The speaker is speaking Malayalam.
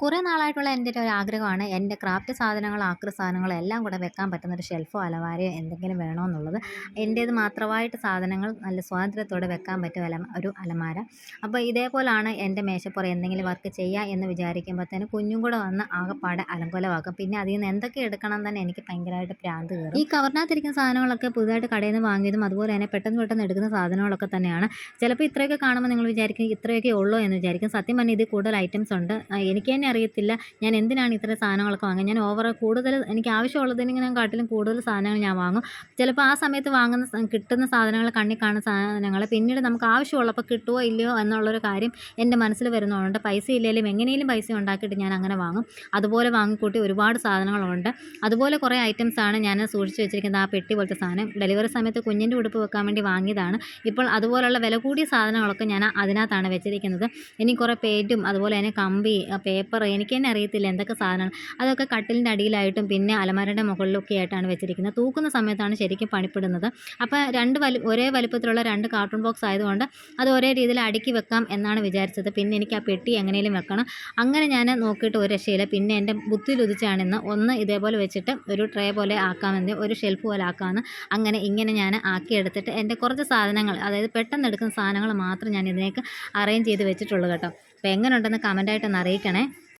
കുറേ നാളായിട്ടുള്ള എന്റെ ഒരു ആഗ്രഹമാണ്. എന്റെ ക്രാഫ്റ്റ് സാധനങ്ങൾ ആക്രി സാധനങ്ങൾ എല്ലാം കൂടെ വെക്കാൻ പറ്റുന്ന ഒരു ഷെൽഫോ അലവാരയോ എന്തെങ്കിലും വേണമെന്നുള്ളത് എന്റേത് മാത്രമായിട്ട് സാധനങ്ങൾ നല്ല സ്വാതന്ത്ര്യത്തോടെ വെക്കാൻ പറ്റും അല ഒരു അലമാര. അപ്പോൾ ഇതേപോലാണ് എന്റെ മേശപ്പുറ എന്തെങ്കിലും വർക്ക് ചെയ്യുക എന്ന് വിചാരിക്കുമ്പോഴത്തേന് കുഞ്ഞും കൂടെ വന്ന് ആകെപ്പാടെ അലങ്കോലമാക്കും. പിന്നെ അതിൽ നിന്ന് എന്തൊക്കെ എടുക്കണം തന്നെ എനിക്ക് ഭയങ്കരമായിട്ട് ഭ്രാന്ത് കയറും. ഈ കവറിനകത്തിരിക്കുന്ന സാധനങ്ങളൊക്കെ പുതുതായിട്ട് കടയിൽ നിന്ന് വാങ്ങിയതും അതുപോലെ തന്നെ പെട്ടെന്ന് പെട്ടെന്ന് എടുക്കുന്ന സാധനങ്ങളൊക്കെ തന്നെയാണ്. ചിലപ്പോൾ ഇത്രയൊക്കെ കാണുമ്പോൾ നിങ്ങൾ വിചാരിക്കും ഇത്രയൊക്കെ ഉള്ളൂ എന്ന് വിചാരിക്കും. സത്യം പറഞ്ഞാൽ ഇതിൽ കൂടുതൽ ഐറ്റംസ് ഉണ്ട്. എനിക്ക് തന്നെ അറിയത്തില്ല ഞാൻ എന്തിനാണ് ഇത്ര സാധനങ്ങളൊക്കെ വാങ്ങുക? ഞാൻ ഓവർ കൂടുതൽ എനിക്ക് ആവശ്യമുള്ളതിനെ കാട്ടിലും കൂടുതൽ സാധനങ്ങൾ ഞാൻ വാങ്ങും. ചിലപ്പോൾ ആ സമയത്ത് വാങ്ങുന്ന കിട്ടുന്ന സാധനങ്ങൾ കണ്ണിൽ കാണുന്ന സാധനങ്ങൾ പിന്നീട് നമുക്ക് ആവശ്യമുള്ളപ്പോൾ കിട്ടുമോ ഇല്ലയോ എന്നുള്ളൊരു കാര്യം എന്റെ മനസ്സിൽ വരുന്നതുകൊണ്ട് പൈസ ഇല്ലെങ്കിലും എങ്ങനെയും പൈസ ഉണ്ടാക്കിയിട്ട് ഞാൻ അങ്ങനെ വാങ്ങും. അതുപോലെ വാങ്ങിക്കൂട്ടി ഒരുപാട് സാധനങ്ങളുണ്ട്. അതുപോലെ കുറേ ഐറ്റംസാണ് ഞാൻ സൂക്ഷിച്ച് വെച്ചിരിക്കുന്നത്. ആ പെട്ടി പോലത്തെ സാധനം ഡെലിവറി സമയത്ത് കുഞ്ഞിന്റെ ഉടുപ്പ് വെക്കാൻ വേണ്ടി വാങ്ങിയതാണ്. ഇപ്പോൾ അതുപോലുള്ള വില കൂടിയ സാധനങ്ങളൊക്കെ ഞാൻ അതിനകത്താണ് വെച്ചിരിക്കുന്നത്. ഇനി കുറേ പേറ്റും അതുപോലെ തന്നെ കമ്പി പേപ്പർ എനിക്ക് തന്നെ അറിയത്തില്ല എന്തൊക്കെ സാധനങ്ങൾ. അതൊക്കെ കട്ടിലിന്റെ അടിയിലായിട്ടും പിന്നെ അലമാരയുടെ മുകളിലൊക്കെ ആയിട്ടാണ് വെച്ചിരിക്കുന്നത്. തൂക്കുന്ന സമയത്താണ് ശരിക്കും പണിപ്പെടുന്നത്. അപ്പോൾ രണ്ട് വലി ഒരേ വലുപ്പത്തിലുള്ള രണ്ട് കാർട്ടൂൺ ബോക്സ് ആയതുകൊണ്ട് അത് ഒരേ രീതിയിൽ അടുക്കി വെക്കാം എന്നാണ് വിചാരിച്ചത്. പിന്നെ എനിക്ക് ആ പെട്ടി എങ്ങനെയും വെക്കണം. അങ്ങനെ ഞാൻ നോക്കിയിട്ട് ഒരു രക്ഷയില്ല. പിന്നെ എന്റെ ബുദ്ധിയിൽ ഇന്ന് ഒന്ന് ഇതേപോലെ വെച്ചിട്ട് ഒരു ട്രേ പോലെ ആക്കാമെന്ന് ഒരു ഷെൽഫ് പോലെ ആക്കാമെന്ന് അങ്ങനെ ഇങ്ങനെ ഞാൻ ആക്കിയെടുത്തിട്ട് എന്റെ കുറച്ച് സാധനങ്ങൾ അതായത് പെട്ടെന്ന് എടുക്കുന്ന സാധനങ്ങൾ മാത്രം ഞാൻ ഇതിനേക്ക് അറേഞ്ച് ചെയ്ത് വെച്ചിട്ടുള്ളൂ കേട്ടോ. അപ്പോൾ എങ്ങനെയുണ്ടെന്ന് കമന്റായിട്ടൊന്ന് അറിയിക്കണേ.